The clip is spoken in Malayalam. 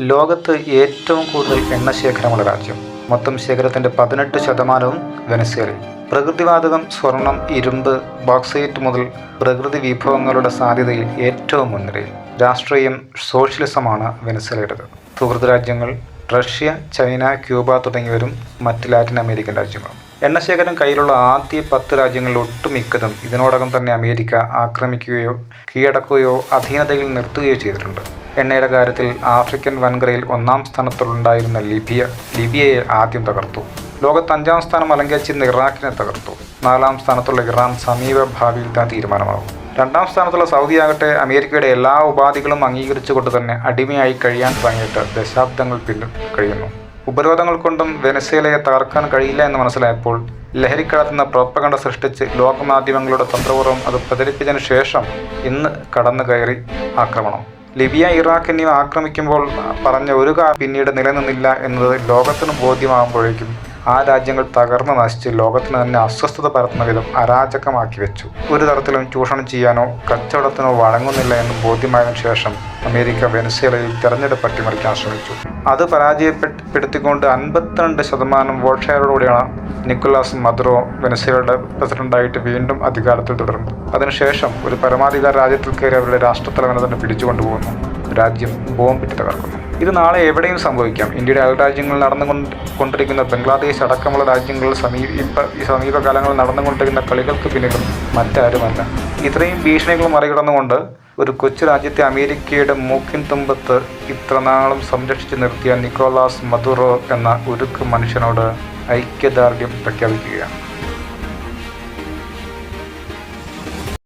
ലോകത്ത് ഏറ്റവും കൂടുതൽ എണ്ണ ശേഖരമുള്ള രാജ്യം. മൊത്തം ശേഖരത്തിന്റെ പതിനെട്ട് ശതമാനവും വെനസ്വേലയിൽ. പ്രകൃതിവാതകം സ്വർണം ഇരുമ്പ് ബോക്സൈറ്റ് മുതൽ പ്രകൃതി വിഭവങ്ങളുടെ സാധ്യതയിൽ ഏറ്റവും മുൻനിരയിൽ. രാഷ്ട്രീയം സോഷ്യലിസമാണ് വെനസ്വേലയുടേത്. സുഹൃത്ത് രാജ്യങ്ങൾ റഷ്യ ചൈന ക്യൂബ തുടങ്ങിയവരും മറ്റ് ലാറ്റിൻ അമേരിക്കൻ രാജ്യങ്ങളും. എണ്ണശേഖരം കയ്യിലുള്ള ആദ്യ പത്ത് രാജ്യങ്ങളിൽ ഒട്ടുമിക്കതും ഇതിനോടകം തന്നെ അമേരിക്ക ആക്രമിക്കുകയോ കീഴടക്കുകയോ അധീനതയിൽ നിർത്തുകയോ ചെയ്തിട്ടുണ്ട്. എണ്ണയുടെ കാര്യത്തിൽ ആഫ്രിക്കൻ വൻകരയിൽ ഒന്നാം സ്ഥാനത്തുണ്ടായിരുന്ന ലിബിയ ലിബിയയെ ആദ്യം തകർത്തു. ലോകത്ത് അഞ്ചാം സ്ഥാനം അലങ്കരിച്ചിരുന്ന ഇറാഖിനെ തകർത്തു. നാലാം സ്ഥാനത്തുള്ള ഇറാൻ സമീപ ഭാവിയിൽ താൻ തീരുമാനമാകും. രണ്ടാം സ്ഥാനത്തുള്ള സൗദി ആകട്ടെ അമേരിക്കയുടെ എല്ലാ ഉപാധികളും അംഗീകരിച്ചുകൊണ്ട് തന്നെ അടിമയായി കഴിയാൻ തുടങ്ങിയിട്ട് ദശാബ്ദങ്ങൾ പിന്നിൽ കഴിയുന്നു. ഉപരോധങ്ങൾ കൊണ്ടും വെനസ്വേലയെ തകർക്കാൻ കഴിയില്ല എന്ന് മനസ്സിലായപ്പോൾ ലഹരിക്കടത്തുന്ന പ്രോപ്പകണ്ട സൃഷ്ടിച്ച് ലോകമാധ്യമങ്ങളുടെ തന്ത്രപൂർവം അത് പ്രചരിപ്പിച്ചതിന് ശേഷം ഇന്ന് കടന്നു കയറി ആക്രമണം. ലിബിയ ഇറാഖ് എന്നിവ ആക്രമിക്കുമ്പോൾ പറഞ്ഞ ഒരു കാ പിന്നീട് നിലനിന്നില്ല എന്നത് ലോകത്തിന് ബോധ്യമാകുമ്പോഴേക്കും ആ രാജ്യങ്ങൾ തകർന്നു നശിച്ച് ലോകത്തിന് തന്നെ അസ്വസ്ഥത പരത്തുന്ന വിധം അരാജകമാക്കി വെച്ചു. ഒരു തരത്തിലും ചൂഷണം ചെയ്യാനോ കച്ചവടത്തിനോ വഴങ്ങുന്നില്ല എന്ന് ബോധ്യമായതിനു ശേഷം അമേരിക്ക വെനസ്വേലയിൽ തെരഞ്ഞെടുപ്പ് അട്ടിമറിക്കാൻ ശ്രമിച്ചു. അത് പരാജയപ്പെടുത്തിക്കൊണ്ട് അൻപത്തിരണ്ട് ശതമാനം വോട്ട് ഷെയറോടുകൂടിയാണ് നിക്കോളാസ് മദുറോ വെനസ്വേലയുടെ പ്രസിഡന്റായിട്ട് വീണ്ടും അധികാരത്തിൽ തുടർന്നു അതിനുശേഷം ഒരു പരമാധികാര രാജ്യത്തിൽ കയറി അവരുടെ രാഷ്ട്രത്തലവനെ തന്നെ പിടിച്ചുകൊണ്ടുപോകുന്നു രാജ്യം ബോംബിട്ട് തകർക്കുന്നു. ഇത് നാളെ എവിടെയും സംഭവിക്കാം. ഇന്ത്യയുടെ അയൽരാജ്യങ്ങളിൽ നടന്നുകൊണ്ട് കൊണ്ടിരിക്കുന്ന ബംഗ്ലാദേശ് അടക്കമുള്ള രാജ്യങ്ങളിൽ സമീപ ഈ സമീപകാലങ്ങളിൽ നടന്നുകൊണ്ടിരിക്കുന്ന കളികൾക്ക് പിന്നിലും മറ്റാരുമല്ല. ഇത്രയും ഭീഷണികൾ മറികടന്നുകൊണ്ട് ഒരു കൊച്ചു രാജ്യത്തെ അമേരിക്കയുടെ മൂക്കിൻ തുമ്പത്ത് ഇത്രനാളും സംരക്ഷിച്ചു നിർത്തിയ നിക്കോളാസ് മദുറോ എന്ന ഉരുക്ക് മനുഷ്യനോട് ഐക്യദാർഢ്യം പ്രഖ്യാപിക്കുകയാണ്.